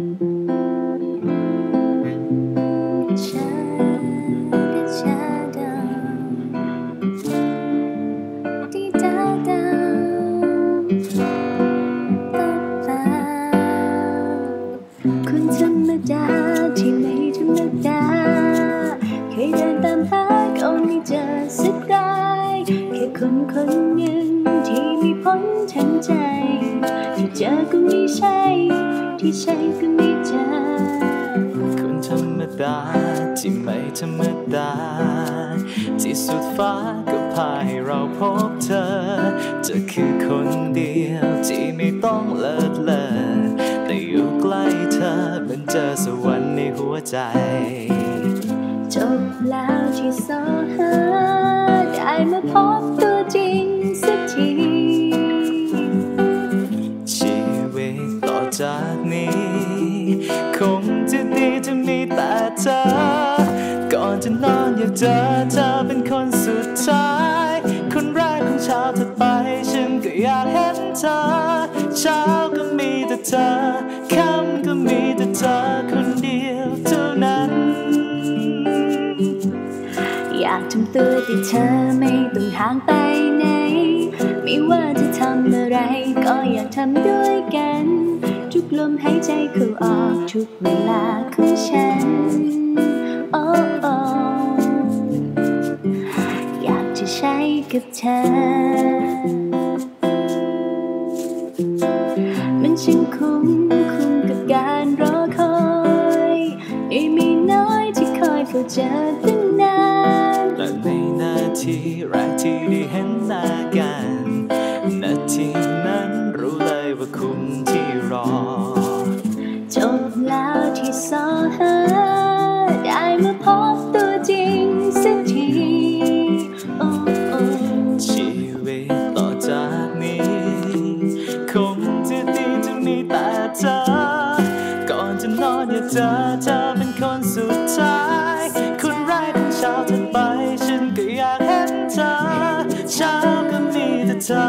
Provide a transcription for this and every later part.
คนธรรมดาที่ไม่ธรรมดาเคยเดินตามหาก็ไม่เจอสักรายแค่คนคนหนึ่งที่มีพ้นทั้งใจที่เจอก็ไม่ใช่ ที่ใช่ก็ไม่เจอคนธรรมดาที่ไม่ธรรมดา ที่สุดฟ้าก็พาให้เราพบเธอเธอคือคนเดียวที่ไม่ต้องเลิศเลอแต่อยู่ใกล้เธอเหมือนเจอสวรรค์ในหัวใจ จบแล้วที่สอหาได้มาพบ เจอเธอเป็นคนสุดท้าย คนแรกของเช้าถัดไป ฉันก็อยากเห็นเธอ เช้าก็มีแต่เธอ ค่ำก็มีแต่เธอคนเดียวเท่านั้น อยากทำตัวที่เธอไม่ต้องห่างไปไหน ไม่ว่าจะทำอะไร ก็อยากทำด้วยกัน ทุกลมหายใจเข้าออก ทุกเวลาของฉันโกับเธอ มันช่างคุ้มคุ้มกับการรอคอยได้มีน้อยที่คอยเฝ้าเจอตั้งนานและในนาทีแรกที่ได้เห็นหน้ากัน เป็นคนสุดท้าย คนแรกของเช้าถัดไป ฉันก็อยากเห็นเธอ เช้าก็มีแต่เธอ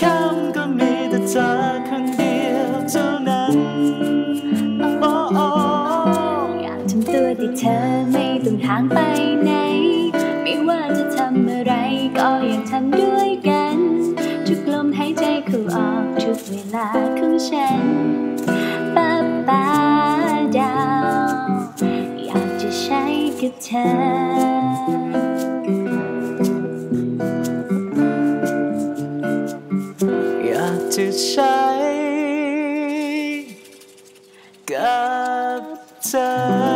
ค่ำก็มีแต่เธอคนเดียวเท่านั้นโอ้โอ้อยากทำตัวที่เธอไม่ต้องห่างไปไหน ไม่ว่าจะทำอะไรก็ยังทำด้วยกัน ทุกลมหายใจเข้าออกทุกเวลาของฉัน ช้กับเธ